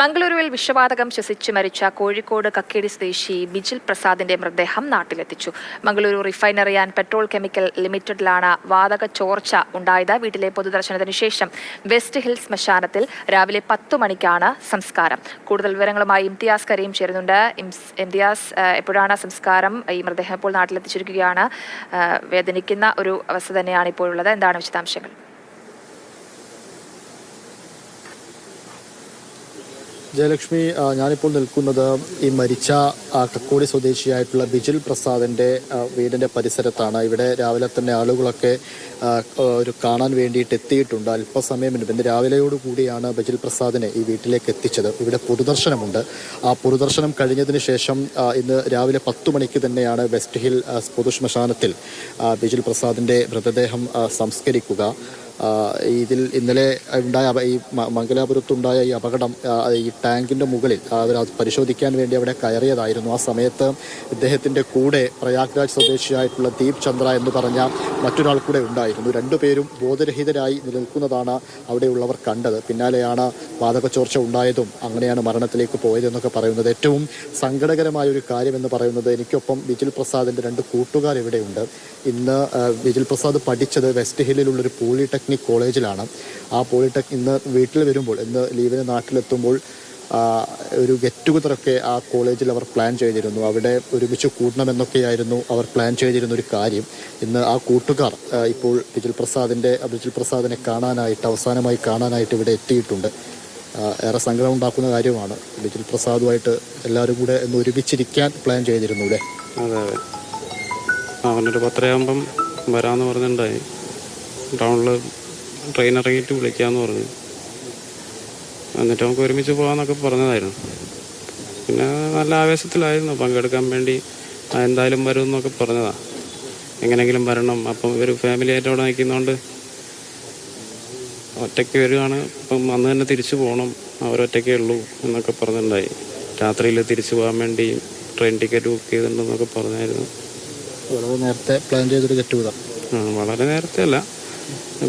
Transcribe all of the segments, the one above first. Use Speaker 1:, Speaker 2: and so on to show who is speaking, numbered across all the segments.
Speaker 1: മംഗളൂരുവിൽ വിഷവാതകം ശ്വസിച്ച് മരിച്ച കോഴിക്കോട് കക്കേടി സ്വദേശി ബിജിൽ പ്രസാദിന്റെ മൃതദേഹം നാട്ടിലെത്തിച്ചു. Mangaluru refinery and petrol chemical ലിമിറ്റഡിലാണ് വാതക ചോർച്ച ഉണ്ടായത്. വീട്ടിലെ പൊതുദർശനത്തിന് ശേഷം വെസ്റ്റ് ഹിൽ ശ്മശാനത്തിൽ രാവിലെ പത്തു മണിക്കാണ് സംസ്കാരം. കൂടുതൽ വിവരങ്ങളുമായി ഇംതിയാസ് കരീം ചേരുന്നുണ്ട്. ഇംതിയാസ് എപ്പോഴാണ് സംസ്കാരം? ഈ മൃതദേഹം ഇപ്പോൾ നാട്ടിലെത്തിച്ചിരിക്കുകയാണ്. വേദനിക്കുന്ന ഒരു അവസ്ഥ തന്നെയാണ് ഇപ്പോഴുള്ളത് എന്താണ് വിശദാംശങ്ങൾ?
Speaker 2: ജയലക്ഷ്മി ഞാനിപ്പോൾ നിൽക്കുന്നത് ഈ മരിച്ച കക്കോടി സ്വദേശിയായിട്ടുള്ള ബിജിൽ പ്രസാദിന്റെ വീടിന്റെ പരിസരത്താണ്. ഇവിടെ രാവിലെ തന്നെ ആളുകളൊക്കെ ഒരു കാണാൻ വേണ്ടിയിട്ട് എത്തിയിട്ടുണ്ട്. അല്പസമയം മുൻപ് ഇന്ന് രാവിലെയോടുകൂടിയാണ് ബിജിൽ പ്രസാദിനെ ഈ വീട്ടിലേക്ക് എത്തിച്ചത്. ഇവിടെ പൊതുദർശനമുണ്ട്. ആ പൊതുദർശനം കഴിഞ്ഞതിന് ശേഷം ഇന്ന് രാവിലെ പത്തു മണിക്ക് തന്നെയാണ് വെസ്റ്റ് ഹിൽ പൊതുശ്മശാനത്തിൽ ബിജിൽ പ്രസാദിന്റെ മൃതദേഹം സംസ്കരിക്കുക. ഇതിൽ ഇന്നലെ ഉണ്ടായ ഈ മംഗലാപുരത്തുണ്ടായ ഈ അപകടം ഈ ടാങ്കിന്റെ മുകളിൽ അവർ പരിശോധിക്കാൻ വേണ്ടി അവിടെ കയറിയതായിരുന്നു. ആ സമയത്ത് ഇദ്ദേഹത്തിന്റെ കൂടെ പ്രയാഗ്രാജ് സ്വദേശിയായിട്ടുള്ള ദീപ് ചന്ദ്ര എന്ന് പറഞ്ഞ മറ്റൊരാൾ കൂടെ ഉണ്ടായിരുന്നു. രണ്ടുപേരും ബോധരഹിതരായി നിൽക്കുന്നതാണ് അവിടെയുള്ളവർ കണ്ടത്. പിന്നാലെയാണ് വാതക ചോർച്ച ഉണ്ടായതും അങ്ങനെയാണ് മരണത്തിലേക്ക് പോയതെന്നൊക്കെ പറയുന്നത്. ഏറ്റവും സങ്കടകരമായ ഒരു കാര്യമെന്ന് പറയുന്നത് എനിക്കൊപ്പം വിജിൽ പ്രസാദിന്റെ രണ്ട് കൂട്ടുകാർ ഇവിടെയുണ്ട്. ഇന്ന് വിജിൽ പ്രസാദ് പഠിച്ചത് വെസ്റ്റ് ഹില്ലിലുള്ള ഒരു പോളിടെക്നിക് കോളേജിലാണ് ആ പോളിടെക് ഇന്ന് വീട്ടിൽ വരുമ്പോൾ ഇന്ന് ലീവിന് നാട്ടിലെത്തുമ്പോൾ ഒരു ഗെറ്റ് ടുഗതറൊക്കെ ആ കോളേജിൽ അവർ പ്ലാൻ ചെയ്തിരുന്നു. അവിടെ ഒരുമിച്ച് കൂടണമെന്നൊക്കെയായിരുന്നു അവർ പ്ലാൻ ചെയ്തിരുന്ന ഒരു കാര്യം. ഇന്ന് ആ കൂട്ടുകാർ ഇപ്പോൾ ബിജുൽ പ്രസാദിന്റെ ബിജുൽ പ്രസാദിനെ കാണാനായിട്ട് അവസാനമായി കാണാനായിട്ട് ഇവിടെ എത്തിയിട്ടുണ്ട്. ഏറെ സങ്കടം ഉണ്ടാക്കുന്ന കാര്യമാണ് ബിജുൽ പ്രസാദുമായിട്ട് എല്ലാവരും കൂടെ ഒന്ന് ഒരുമിച്ചിരിക്കാൻ പ്ലാൻ ചെയ്തിരുന്നു അല്ലേ?
Speaker 3: അതെ അവനൊരു പത്തരയാകുമ്പം വരാമെന്ന് പറഞ്ഞിട്ടുണ്ടായി. ടൗണിൽ ട്രെയിൻ ഇറങ്ങിയിട്ട് വിളിക്കാമെന്ന് പറഞ്ഞു. എന്നിട്ട് നമുക്ക് ഒരുമിച്ച് പോകാമെന്നൊക്കെ പറഞ്ഞതായിരുന്നു. പിന്നെ നല്ല ആവേശത്തിലായിരുന്നു പങ്കെടുക്കാൻ വേണ്ടി. എന്തായാലും വരും എന്നൊക്കെ പറഞ്ഞതാണ് എങ്ങനെയെങ്കിലും വരണം. അപ്പം ഒരു ഫാമിലി ആയിട്ട് അവിടെ നിൽക്കുന്നതുകൊണ്ട് ഒറ്റയ്ക്ക് വരികയാണ്. അപ്പം അന്ന് തന്നെ തിരിച്ചു പോകണം അവരൊറ്റയ്ക്കേ ഉള്ളൂ എന്നൊക്കെ പറഞ്ഞിട്ടുണ്ടായി. രാത്രിയിൽ തിരിച്ചു പോകാൻ വേണ്ടി ട്രെയിൻ ടിക്കറ്റ് ബുക്ക് ചെയ്തിട്ടുണ്ടെന്നൊക്കെ പറഞ്ഞായിരുന്നു.
Speaker 2: വളരെ നേരത്തെ പ്ലാൻ ചെയ്തൊരു ഗെറ്റ്
Speaker 3: വളരെ നേരത്തെ അല്ല.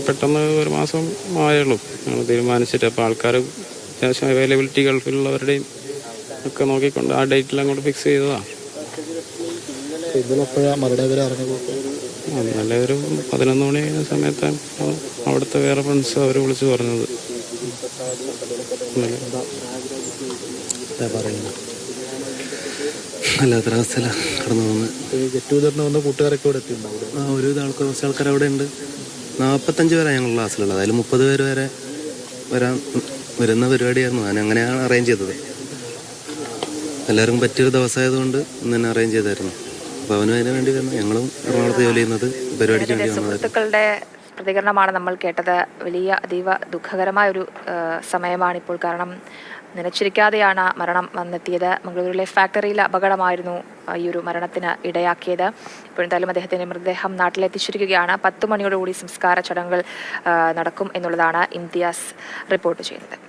Speaker 3: പെട്ടെന്ന് ഒരു മാസം ആയുള്ളൂ. ഞങ്ങൾ തീരുമാനിച്ചിട്ട് അപ്പോൾ ആൾക്കാർ അത്യാവശ്യം അവൈലബിലിറ്റി ഗൾഫിലുള്ളവരുടെയും ഒക്കെ നോക്കിക്കൊണ്ട് ആ ഡേറ്റിൽ അങ്ങോട്ട് ഫിക്സ്
Speaker 2: ചെയ്തതാണ്
Speaker 3: നല്ല ഒരു പതിനൊന്ന് മണി കഴിഞ്ഞ സമയത്താണ് അവിടുത്തെ വേറെ ഫ്രണ്ട്സ് അവർ വിളിച്ച് പറഞ്ഞത്.
Speaker 4: വല്ലാത്തൊരവസ്ഥയിലാണ് കടന്നു പോകുന്നത്.
Speaker 2: ഗെറ്റ് ടുഗദറിന് വന്ന കൂട്ടുകാരൊക്കെ ഇവിടെ എത്തിയിട്ടുണ്ടാവും
Speaker 4: ആ ഒരുവിധ ആൾക്കാർ കുറച്ച് ആൾക്കാർ അവിടെ ഉണ്ട്. നാൽപ്പത്തഞ്ച് പേരാണ് ഞങ്ങൾ ക്ലാസ്സിലുള്ളത്. അതിൽ മുപ്പത് പേര് വരെ വരാൻ വരുന്ന പരിപാടിയായിരുന്നു. ഞാൻ അങ്ങനെയാണ് അറേഞ്ച് ചെയ്തത്. എല്ലാവർക്കും പറ്റിയൊരു ദിവസമായതുകൊണ്ട് ഇന്ന് തന്നെ അറേഞ്ച് ചെയ്തായിരുന്നു. അപ്പോൾ അവനും അതിന് വേണ്ടി വന്നു ഞങ്ങളും എറണാകുളത്ത് ജോലി ചെയ്യുന്നത് പരിപാടിക്ക് വേണ്ടി വന്നതായിരുന്നു.
Speaker 1: പ്രതികരണമാണ് നമ്മൾ കേട്ടത്. വലിയ അതീവ ദുഃഖകരമായ ഒരു ആ, സമയമാണിപ്പോൾ. കാരണം നനച്ചിരിക്കാതെയാണ് മരണം വന്നെത്തിയത്. മംഗളൂരുവിലെ ഫാക്ടറിയിൽ അപകടമായിരുന്നു ഈ ഒരു മരണത്തിന് ഇടയാക്കിയത്. ഇപ്പോഴെന്തായാലും അദ്ദേഹത്തിന്റെ മൃതദേഹം നാട്ടിലെത്തിച്ചിരിക്കുകയാണ്. പത്ത് മണിയോടുകൂടി സംസ്കാര ചടങ്ങുകൾ നടക്കും എന്നുള്ളതാണ് ഇംതിയാസ് റിപ്പോർട്ട് ചെയ്യുന്നത്.